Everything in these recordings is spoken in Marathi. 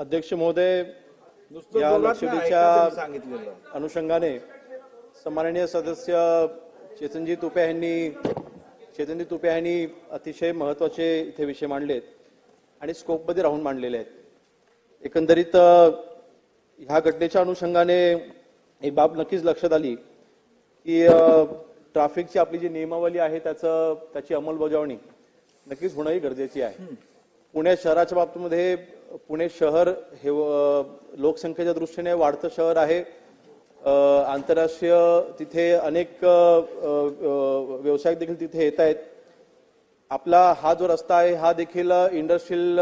अध्यक्ष महोदय या लक्षवेधीच्या अनुषंगाने सन्माननीय सदस्य चेतनजी तुपे यांनी चेतनजी तुपे यांनी अतिशय महत्त्वाचे इथे विषय मांडलेत आणि स्कोपमध्ये राहून मांडलेले आहेत. एकंदरीत ह्या घटनेच्या अनुषंगाने एक बाब नक्कीच लक्षात आली की ट्रॅफिकची आपली जी नियमावली आहे त्याचं त्याची अंमलबजावणी नक्कीच होणंही गरजेची आहे. पुणे शहराच्या बाबतीमध्ये पुणे शहर हे लोकसंख्येच्या दृष्टीने वाढतं शहर आहे. आंतरराष्ट्रीय तिथे अनेक व्यवसाय व्यावसायिक देखील तिथे येत आहेत. आपला हा जो रस्ता आहे हा देखील इंडस्ट्रियल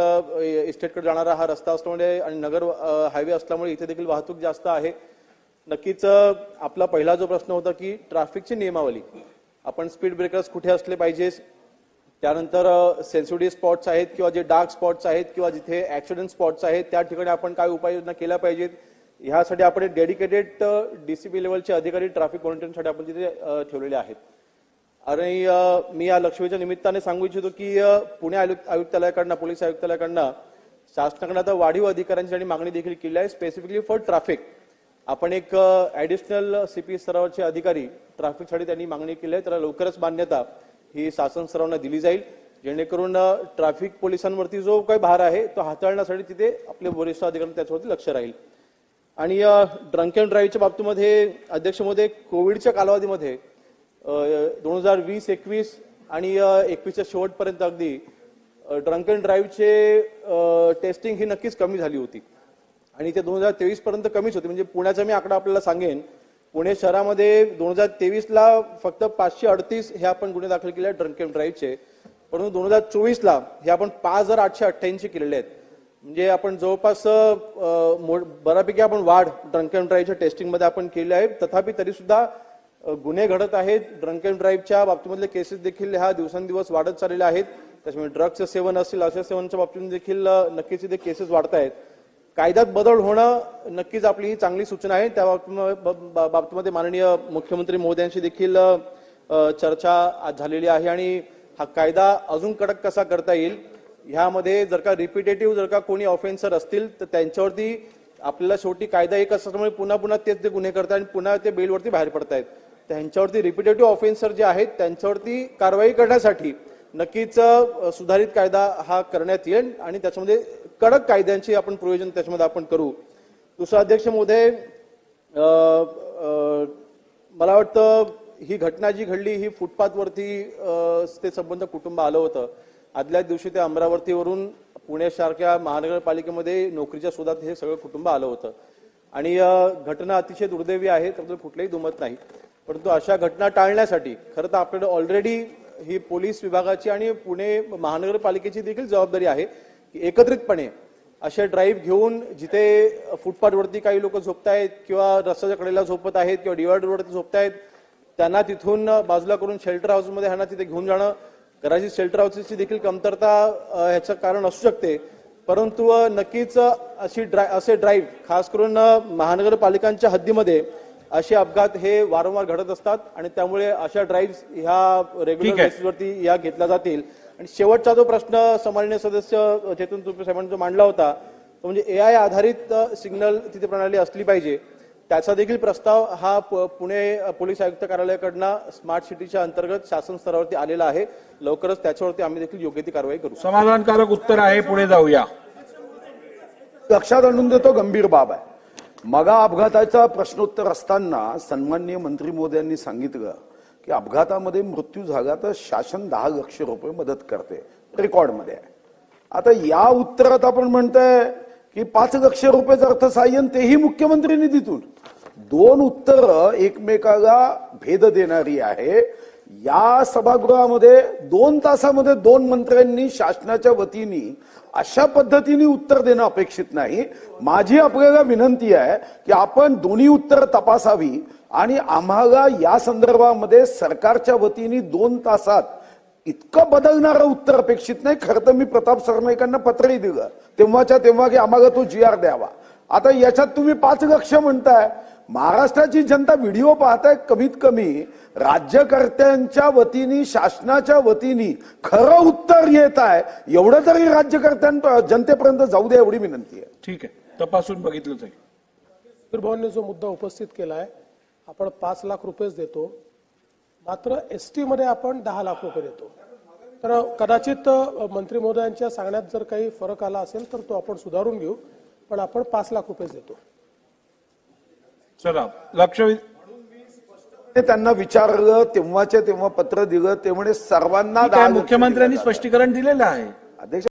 इस्टेटकडे जाणारा हा रस्ता असल्यामुळे आणि नगर हायवे असल्यामुळे इथे देखील वाहतूक जास्त आहे. नक्कीच आपला पहिला जो प्रश्न होता की ट्रॅफिकची नियमावली. आपण स्पीड ब्रेकर्स कुठे असले पाहिजे? त्यानंतर सेन्सिटिव्ह स्पॉट्स आहेत किंवा जे डार्क स्पॉट्स आहेत किंवा जिथे ऍक्सिडेंट स्पॉट्स आहेत त्या ठिकाणी आपण काय उपाययोजना केल्या पाहिजेत? ह्यासाठी आपण डेडिकेटेड डीसीपी लेवलचे अधिकारी ट्रॅफिक मॉनिटरिंगसाठी आपण तिथे ठेवलेले आहेत. आणि मी या लक्ष्मीच्या निमित्ताने सांगू इच्छितो की पुणे आयुक्त आयुक्तालयाकडनं पोलीस आयुक्तालयाकडनं शासनाकडनं आता वाढीव अधिकाऱ्यांसाठी मागणी देखील केली आहे. स्पेसिफिकली फॉर ट्रॅफिक आपण एक ऍडिशनल सीपी स्तरावरचे अधिकारी ट्रॅफिकसाठी त्यांनी मागणी केली आहे. त्याला लवकरच मान्यता ही शासन सर्वांना दिली जाईल. जेणेकरून ट्रॅफिक पोलिसांवरती जो काही भार आहे तो हाताळण्यासाठी तिथे आपले वरिष्ठ अधिकारी त्याच्यावरती लक्ष राहील. आणि ड्रंक अँड ड्राईव्हच्या बाबतीमध्ये अध्यक्षमध्ये कोविडच्या कालावधीमध्ये दोन हजार वीस एकवीस आणि एकवीसच्या शेवटपर्यंत अगदी ड्रंक अँड ड्राईव्हचे टेस्टिंग ही नक्कीच कमी झाली होती. आणि ते दोन हजार तेवीस पर्यंत कमीच होती. म्हणजे पुण्याचा मी आकडा आपल्याला सांगेन पुणे शहरामध्ये दोन हजार तेवीसला फक्त पाचशे अडतीस हे आपण गुन्हे दाखल केले आहेत ड्रंक अँड ड्राईव्हचे परंतु दोन हजार चोवीसला हे आपण पाच हजार आठशे अठ्ठ्याऐंशी केलेले आहेत. म्हणजे आपण जवळपास मो- बऱ्यापैकी आपण वाढ ड्रंक अँड ड्राईव्हच्या टेस्टिंगमध्ये आपण केली आहे. तथापि तरी सुद्धा गुन्हे घडत आहेत. ड्रंक अँड ड्राईव्हच्या बाबतीमधले केसेस देखील ह्या दिवसेंदिवस वाढत चाललेले आहेत. त्याच्यामुळे ड्रग्सचं सेवन असेल अशा सेवनच्या बाबतीत देखील नक्कीच इथे केसेस वाढत आहेत. कायद्यात बदल होणं नक्कीच आपली ही चांगली सूचना आहे. त्या बाबतीमध्ये बाबतीमध्ये माननीय मुख्यमंत्री मोदयांशी देखील चर्चा आज झालेली आहे आणि हा कायदा अजून कडक कसा करता येईल ह्यामध्ये जर का रिपिटेटिव्ह जर का कोणी ऑफेन्सर असतील तर त्यांच्यावरती आपल्याला शेवटी कायदा एक असल्यामुळे पुन्हा पुन्हा तेच ते गुन्हे करतात आणि पुन्हा ते बेलवरती बाहेर पडतायत. त्यांच्यावरती रिपिटेटिव्ह ऑफेन्सर जे आहेत त्यांच्यावरती कारवाई करण्यासाठी नक्कीच सुधारित कायदा हा करण्यात येईल आणि त्याच्यामध्ये कडक कायद्यांची आपण प्रयोजन त्याच्यामध्ये आपण करू. दुसरा अध्यक्ष महोदय मला वाटतं ही घटना जी घडली ही फुटपाथवरती ते संबंध कुटुंब आलं होतं. आदल्या दिवशी ते अमरावतीवरून पुण्यासारख्या महानगरपालिकेमध्ये नोकरीच्या शोधात हे सगळं कुटुंब आलं होतं. आणि घटना अतिशय दुर्दैवी आहे त्याबद्दल कुठलंही दुमत नाही. परंतु अशा घटना टाळण्यासाठी खरं तर आपल्याकडे ऑलरेडी ही पोलीस विभागाची आणि पुणे महानगरपालिकेची देखील जबाबदारी आहे की एकत्रितपणे अशा ड्राईव्ह घेऊन जिथे फुटपाथवरती काही लोक झोपतायत किंवा रस्त्याच्या कडेला झोपत आहेत किंवा डिवायडरवरती झोपतायत त्यांना तिथून बाजूला करून शेल्टर हाऊसमध्ये ह्यांना तिथे घेऊन जाणं कराची शेल्टर हाऊसेसची देखील कमतरता ह्याचं कारण असू शकते. परंतु नक्कीच अशी ड्राय असे ड्राईव्ह खास करून महानगरपालिकांच्या हद्दीमध्ये असे अपघात हे वारंवार घडत असतात आणि त्यामुळे अशा ड्राईव्ह ह्या रेग्युलर बेसिसवरती या घेतल्या जातील. आणि शेवटचा जो प्रश्न सन्माननीय सदस्य चेतन तुपे साहेबांनी जो मांडला होता तो म्हणजे ए आय आधारित सिग्नल तिथे प्रणाली असली पाहिजे. त्याचा देखील प्रस्ताव हा पुणे पोलीस आयुक्त कार्यालयाकडनं स्मार्ट सिटीच्या अंतर्गत शासन स्तरावरती आलेला आहे. लवकरच त्याच्यावरती आम्ही देखील योग्य ती कारवाई करू. समाधानकारक उत्तर आहे पुढे जाऊया. लक्षात आणून देतो गंभीर बाब आहे. मगा अपघाताचा प्रश्नोत्तर असताना सन्माननीय मंत्री मोदयांनी सांगितलं की अपघातामध्ये मृत्यू झाला तर शासन दहा लक्ष रुपये मदत करते. रेकॉर्डमध्ये आहे. आता या उत्तरात आपण म्हणताय की पाच लक्ष रुपयाचं अर्थसहाय्य तेही मुख्यमंत्री निधीतून. दोन उत्तर एकमेकाला भेद देणारी आहे. या सभागृहामध्ये दोन तासामध्ये दोन मंत्र्यांनी शासनाच्या वतीने अशा पद्धतीने उत्तर देणं अपेक्षित नाही. माझी आपल्याला विनंती आहे की आपण दोन्ही उत्तर तपासावी आणि आम्हाला या संदर्भामध्ये सरकारच्या वतीने दोन तासात इतकं बदलणारं उत्तर अपेक्षित नाही. खरं तर मी प्रताप सरनाईकांना पत्रही दिलं. तेव्हाच्या तेव्हा की आम्हाला तो जी आर द्यावा. आता याच्यात तुम्ही पाच लक्ष म्हणताय. महाराष्ट्राची जनता व्हिडिओ पाहताय कमीत कमी राज्यकर्त्यांच्या वतीने शासनाच्या वतीने खरं उत्तर येत आहे. एवढं तरी राज्यकर्त्यां जनतेपर्यंत जाऊ द्या एवढी विनंती आहे. ठीक आहे. तपासून बघितलं जाईल. भाऊंनी जो मुद्दा उपस्थित केला आहे आपण पाच लाख रुपयेच देतो. मात्र एस टी मध्ये आपण दहा लाख रुपये देतो. तर कदाचित मंत्री महोदयांच्या सांगण्यात जर काही फरक आला असेल तर तो आपण सुधारून घेऊ. पण आपण पाच लाख रुपयेच देतो. चला लक्ष त्यांना विचारलं तेव्हाच्या तेव्हा पत्र दिलं ते म्हणे सर्वांना मुख्यमंत्र्यांनी. स्पष्टीकरण दिलेलं आहे अध्यक्ष